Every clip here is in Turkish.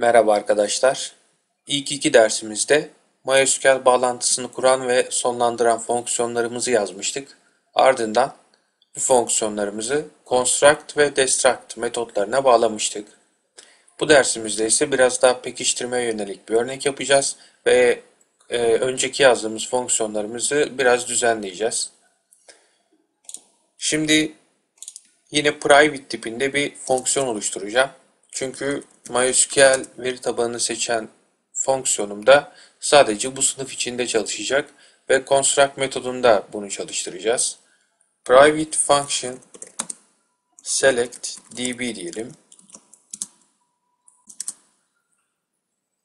Merhaba arkadaşlar. İlk iki dersimizde MySQL bağlantısını kuran ve sonlandıran fonksiyonlarımızı yazmıştık. Ardından bu fonksiyonlarımızı construct ve destruct metotlarına bağlamıştık. Bu dersimizde ise biraz daha pekiştirmeye yönelik bir örnek yapacağız ve e, önceki yazdığımız fonksiyonlarımızı biraz düzenleyeceğiz. Şimdi yine private tipinde bir fonksiyon oluşturacağım. Çünkü MySQL veri tabanını seçen fonksiyonumda sadece bu sınıf içinde çalışacak ve construct metodunda bunu çalıştıracağız. Private function select db diyelim.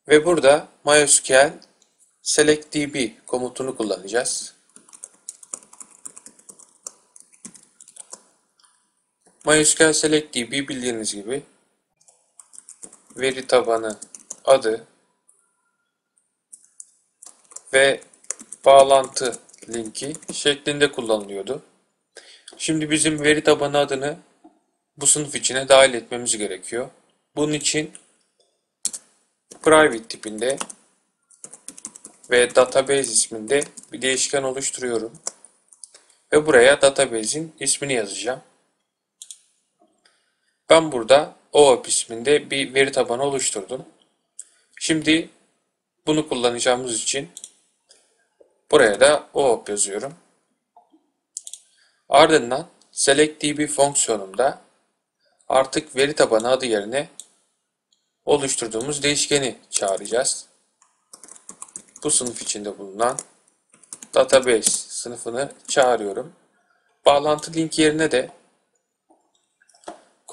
Ve burada MySQL select db komutunu kullanacağız. MySQL select db bildiğiniz gibi veri tabanı adı ve bağlantı linki şeklinde kullanılıyordu. Şimdi bizim veri tabanı adını bu sınıf içine dahil etmemiz gerekiyor. Bunun için private tipinde ve database isminde bir değişken oluşturuyorum. Ve buraya database'in ismini yazacağım. Ben burada OAuth isminde bir veri tabanı oluşturdum. Şimdi bunu kullanacağımız için buraya da OAuth yazıyorum. Ardından selectdb fonksiyonumda artık veri tabanı adı yerine oluşturduğumuz değişkeni çağıracağız. Bu sınıf içinde bulunan database sınıfını çağırıyorum. Bağlantı linki yerine de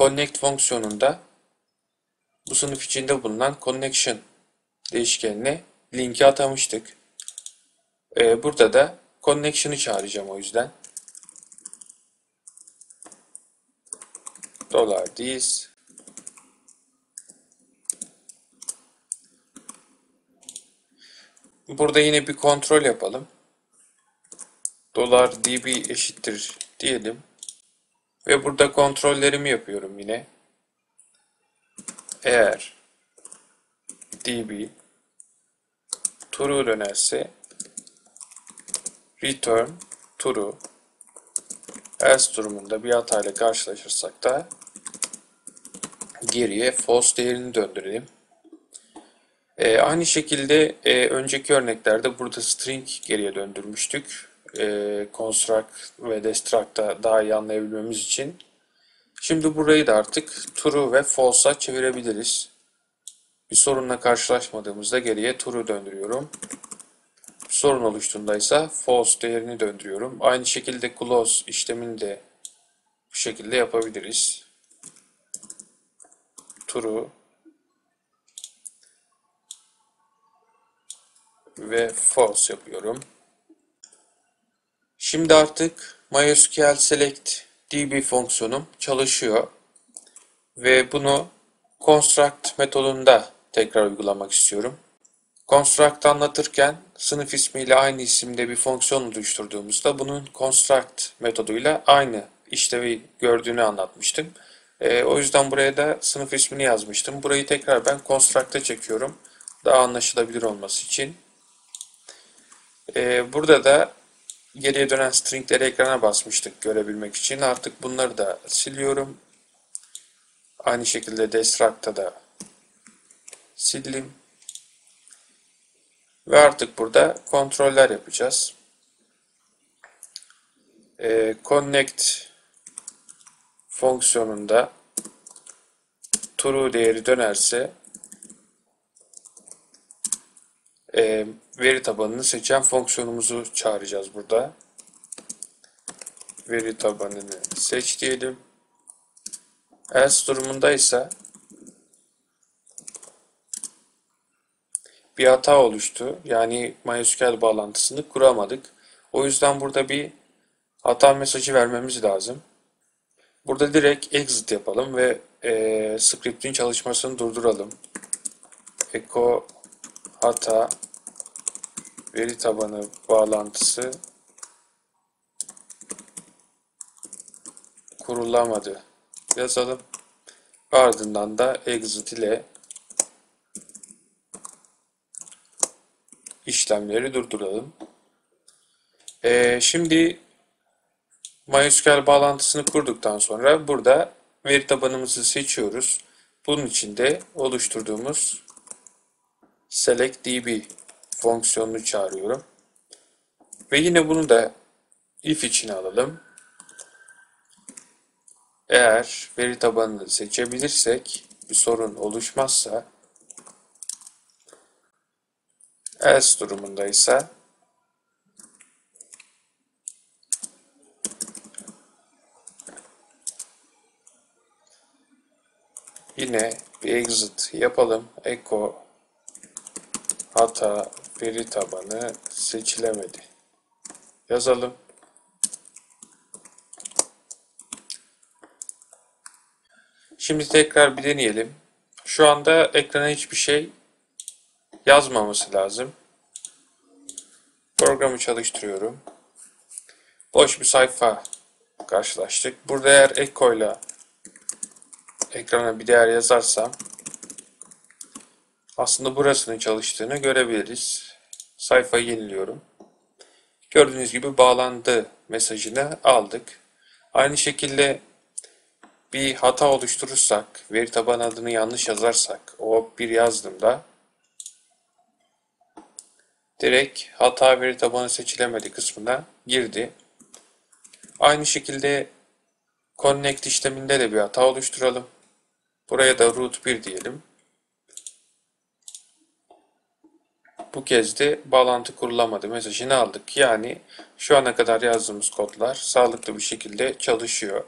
connect fonksiyonunda bu sınıf içinde bulunan connection değişkenine linki atamıştık. Ee, burada da connection'ı çağıracağım o yüzden. Dolar this Burada yine bir kontrol yapalım. Dolar db eşittir diyelim. Ve burada kontrollerimi yapıyorum yine. Eğer db true dönerse return true else durumunda bir hatayla karşılaşırsak da geriye false değerini döndürelim. Ee, aynı şekilde e, önceki örneklerde burada string geriye döndürmüştük. E, construct ve destruct'ta daha iyi anlayabilmemiz için. Şimdi burayı da artık true ve false'a çevirebiliriz. Bir sorunla karşılaşmadığımızda geriye true döndürüyorum. Sorun oluştuğunda ise false değerini döndürüyorum. Aynı şekilde close işlemini de bu şekilde yapabiliriz. True ve false yapıyorum. Şimdi artık MySQL select db fonksiyonum çalışıyor ve bunu construct metodunda tekrar uygulamak istiyorum. Construct anlatırken sınıf ismiyle aynı isimde bir fonksiyon oluşturduğumuzda bunun construct metoduyla aynı işlevi gördüğünü anlatmıştım. E, o yüzden buraya da sınıf ismini yazmıştım. Burayı tekrar ben construct'a çekiyorum. Daha anlaşılabilir olması için. E, burada da geriye dönen stringleri ekrana basmıştık görebilmek için. Artık bunları da siliyorum. Aynı şekilde destruct'a da sildim. Ve artık burada kontroller yapacağız. Ee, connect fonksiyonunda true değeri dönerse e, veri tabanını seçen fonksiyonumuzu çağıracağız burada. Veri tabanını seç diyelim. Else durumunda ise bir hata oluştu. Yani MySQL bağlantısını kuramadık. O yüzden burada bir hata mesajı vermemiz lazım. Burada direkt exit yapalım ve e, script'in çalışmasını durduralım. Echo hata veri tabanı bağlantısı kurulamadı yazalım. Ardından da exit ile işlemleri durduralım. Ee, şimdi MySQL bağlantısını kurduktan sonra burada veri tabanımızı seçiyoruz. Bunun için de oluşturduğumuz selectdb fonksiyonunu çağırıyorum. Ve yine bunu da if içine alalım. Eğer veri tabanını seçebilirsek bir sorun oluşmazsa else durumundaysa yine bir exit yapalım. Echo hata veri tabanı seçilemedi. Yazalım. Şimdi tekrar bir deneyelim. Şu anda ekrana hiçbir şey yazmaması lazım. Programı çalıştırıyorum. Boş bir sayfa karşılaştık. Burada eğer echo ile ekrana bir değer yazarsam aslında burasının çalıştığını görebiliriz. Sayfayı yeniliyorum. Gördüğünüz gibi bağlandı mesajını aldık. Aynı şekilde bir hata oluşturursak, veri tabanı adını yanlış yazarsak, o bir yazdığımda direkt hata veri tabanı seçilemedi kısmına girdi. Aynı şekilde connect işleminde de bir hata oluşturalım. Buraya da root 1 diyelim. Bu kez de bağlantı kurulamadı mesajını aldık. Yani şu ana kadar yazdığımız kodlar sağlıklı bir şekilde çalışıyor.